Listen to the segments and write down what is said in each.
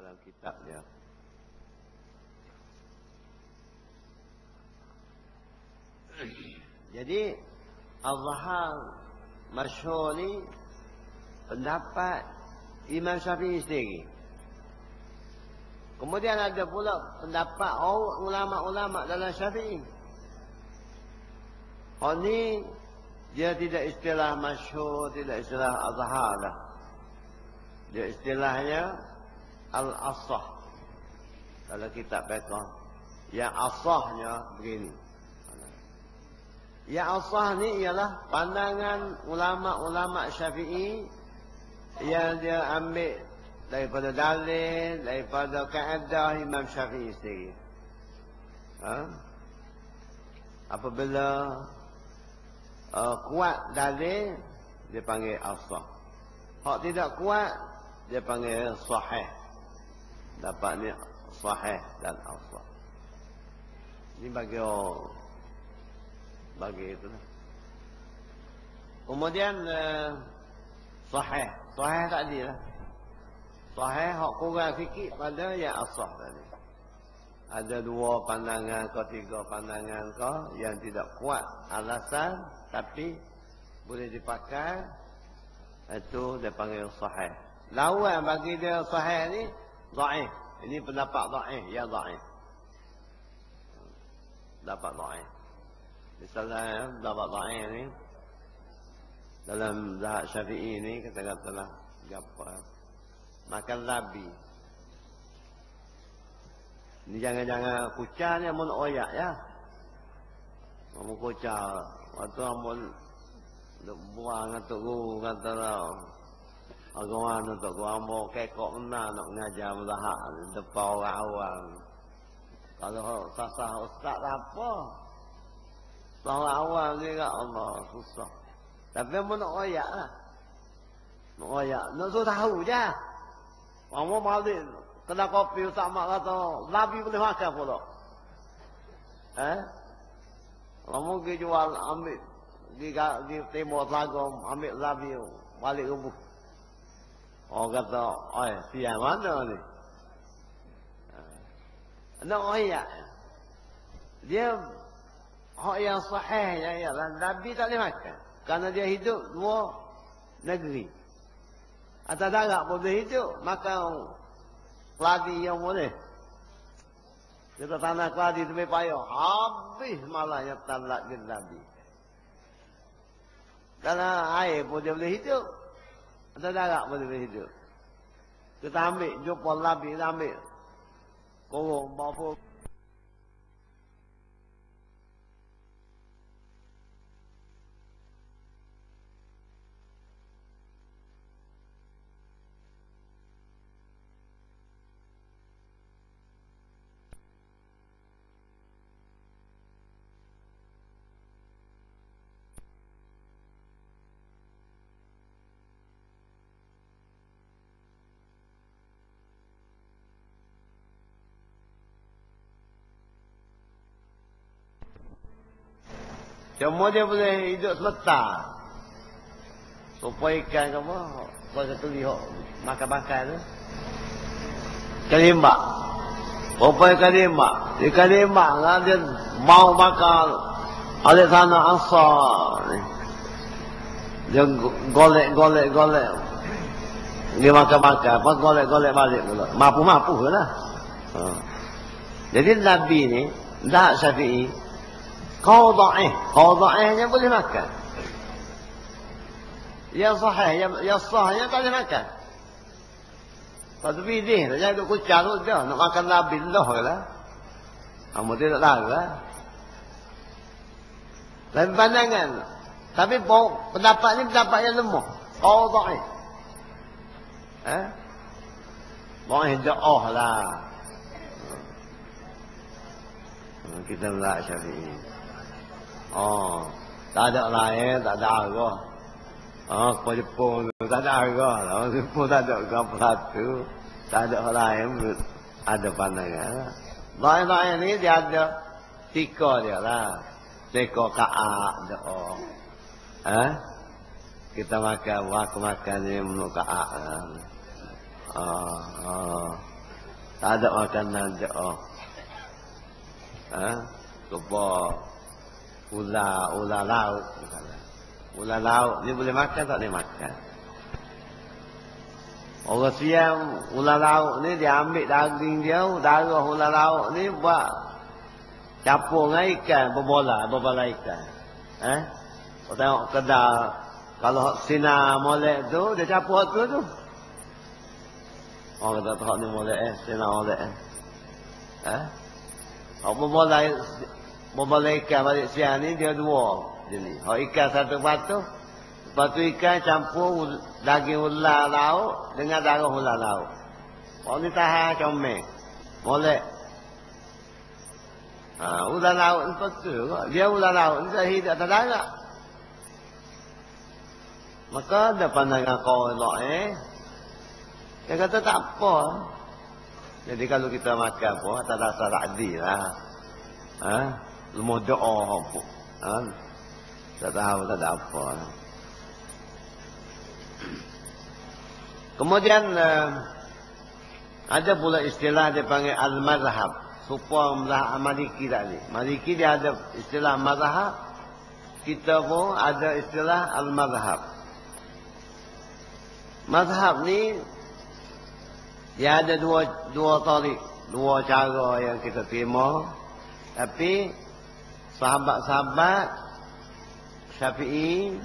dalam kitabnya. Jadi Al-Zahar Masyur ni pendapat Imam Syafi'i sendiri. Kemudian ada pula pendapat oh, ulama-ulama dalam Syafi'i. Oh ni dia tidak istilah masyhur, tidak istilah azhar dah. Dia istilahnya al-asah. Kalau kita baca yang asahnya begini. Yang asah ni ialah pandangan ulama-ulama Syafi'i yang dia ambil daripada dalil, daripada kaedah Imam Syafi'i sendiri. Ha? Apabila uh, kuat dalil, dia panggil asah. Hak tidak kuat, dia panggil sahih. Dapat ni sahih dan asah. Ini bagi orang bagi itu lah. Kemudian uh, sahih, sahih tadi lah. Sahih hak kurang sikit pada yang asah tadi. Ada dua pandangan ke tiga pandangan ke yang tidak kuat alasan tapi boleh dipakai itu dia panggil sahih. Lawan bagi dia sahih ni dhaif. Ini pendapat dhaif, ya dhaif. Dapat dhaif. Misalnya dapat dhaif ni. Dalam zahab syafi'i ni kata-katalah apa makan labi ni jangan-jangan kucah ni amun oyak ya. Amun kucah waktu amun buang atau guru kata lah Agawan untuk gua mau kekok mana nak ngajar muzahak depan orang awam. Kalau sasah ustaz apa? Orang awam ni kat Allah susah. Tapi mau nak oyak lah. Nak oyak. Nak suruh tahu je. Orang mau balik. Kena kopi ustaz mak kata. Labi boleh makan pula. Eh? Orang mau pergi jual ambil. Di, timur selagom. Ambil labi. Balik rubuh. Orang kata. Oh siang mana ni? Nak oyak. Dia. Hak yang sahih yang ialah Nabi tak boleh makan. Karena dia hidup dua negeri. Atas darat pun boleh hidup. Makan keladi yang boleh. Kita tanah keladi tu payah. Habis malahnya talak bin Nabi. Karena air pun dia boleh hidup. Atas darat pun boleh hidup. Kita ambil, jumpa Nabi, kita ambil. Korong, bawa Cuma dia boleh hidup sebentar. Supaya ikan ke apa? Kau satu lihat makan-makan tu. Kalimbak. Supaya kalimbak. Di kalimbak lah dia mau makan. Ada sana asal. Dia golek-golek golek. Dia makan-makan. Pas golek-golek balik pula. Mampu-mampu lah. Ha. Jadi Nabi ni, tak syafi'i, Kau da'ihnya boleh makan. Yang sahih, yang, yang sahihnya tak boleh makan. Lepas tu pilih. Jangan duduk kucang tu dia. Nak makan Nabi Allah ke lah. Kamu tidak tahu lah. Lain pandangan. Tapi pendapat ni pendapat yang lemah. Kau da'ih. Eh? Da'ih ja'ah lah. Kita melak syafi'i. Oh, tak ada lain, tak ada harga. Oh, kau Jepun tak ada harga. Orang Jepun tak ada berapa satu. Tak ada lain, ada pandangan. Lain-lain ni dia ada tiga dia lah. Tiga ka'ak dia. Oh. Eh? Kita makan, aku makan ni menurut ka'ak. Oh, oh. Tak ada makanan doa. Ha? Kepa ular, ular laut. Ular laut ni boleh makan tak boleh makan. Orang siam ular laut ni dia ambil daging dia, darah ular laut ni buat campur dengan ikan, berbola, berbola ikan. Eh? Kau tengok kedai, kalau sinar molek tu, dia campur tu tu. Orang kata tak ni molek eh, sinar molek eh. Eh? Kau berbola, berbola ikan balik siang ni, dia dua. Jadi, kalau ikan satu batu, batu ikan campur daging ular laut dengan darah ular laut. Orang ni tahan comel. Molek. Ha, ular laut ni betul. Dia ular laut ni tak hidup atas darat. Maka ada pandangan kau elok eh. Dia kata tak apa. Jadi kalau kita makan pun atas dasar adil lah. Ha? Lemah doa pun. Ha? Tak tahu tak ada apa. Kemudian uh, ada pula istilah dia panggil al-mazhab supaya mazhab Maliki tadi. Maliki dia ada istilah mazhab. Kita pun ada istilah al-mazhab. Mazhab ni dia ada dua dua tarik, dua cara yang kita terima. Tapi sahabat-sahabat Syafi'i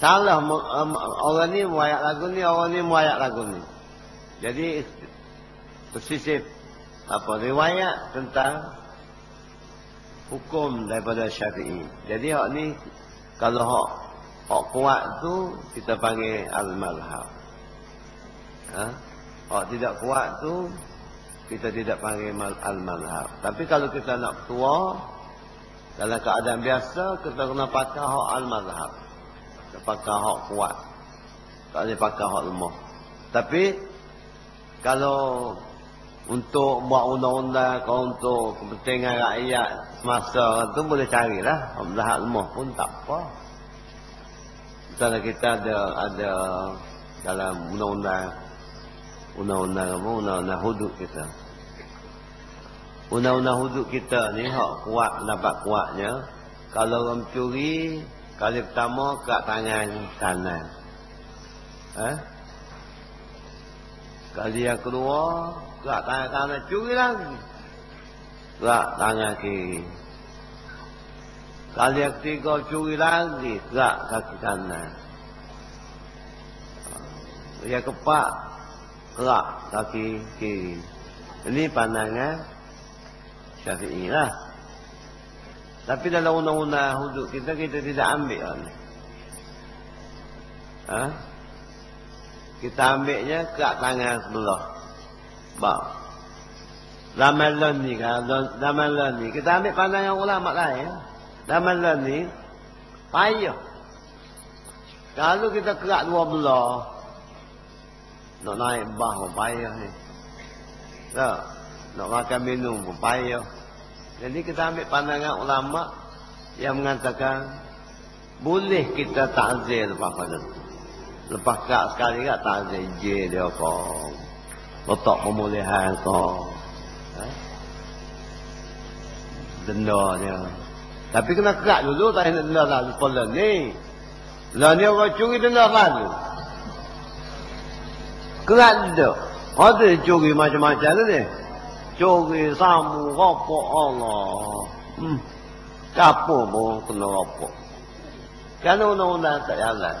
salah orang ni muayak lagu ni, orang ni muayak lagu ni. Jadi bersisip apa riwayat tentang hukum daripada Syafi'i. Jadi hak ni kalau hak hak kuat tu kita panggil al-mazhab. Ha? Hak tidak kuat tu kita tidak panggil al-mazhab. Tapi kalau kita nak tua dalam keadaan biasa kita kena pakai hak al-mazhab. Kita pakai hak kuat. Tak boleh pakai hak lemah. Tapi kalau untuk buat undang-undang kau untuk kepentingan rakyat semasa tu boleh carilah Abdullah Lemah pun tak apa misalnya kita ada ada dalam undang-undang undang-undang apa undang-undang hudud kita undang-undang hudud kita ni hak kuat dapat kuatnya kalau orang curi kali pertama kat tangan kanan eh kali yang kedua Gerak tangan kanan curi lagi. Gerak tangan kiri. Kali yang ketiga curi lagi. Gerak kaki kanan. Yang keempat. Gerak kaki kiri. Ini pandangan syafi'i lah. Tapi dalam undang-undang hudud kita, kita tidak ambil. Ha? Kita ambilnya ke tangan sebelah. Sebab zaman lain ni kan, zaman lain ni kita ambil pandangan ulama lain. Zaman lain ni payah. Kalau kita kerak dua belah nak naik bah payah ni. Tak, nak makan minum pun payah. Jadi kita ambil pandangan ulama yang mengatakan boleh kita takzir lepas pada Lepas kak sekali kak takzir je dia kau letak pemulihan kau. Eh? Denda dia. Tapi kena kerak dulu tak nak denda lah lupa ni. Lah ni orang curi denda lalu. Kerak denda. Ada curi macam-macam ni. Curi samu, rapok Allah. Hmm. Siapa pun kena rapok. Kerana undang-undang tak jalan.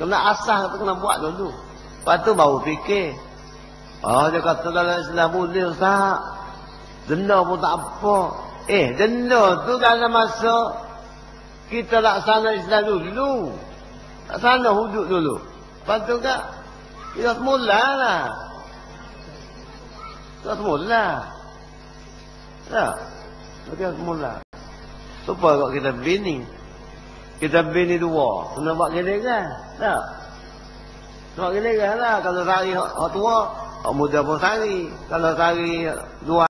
Kena asah tu kena buat dulu. Lepas tu baru fikir. Oh dia kata dalam Islam boleh Ustaz. Denda pun tak apa. Eh denda tu dalam masa kita laksana Islam dulu. Laksana hudud dulu. Lepas tu kan kita semula lah. Kita semula. Ya. Kita semula. Supaya kok kita bini. Kita bini dua. Kena buat giliran. Tak. Buat giliran lah. Kalau sehari hak tua. Orang muda pun sari. Kalau sari dua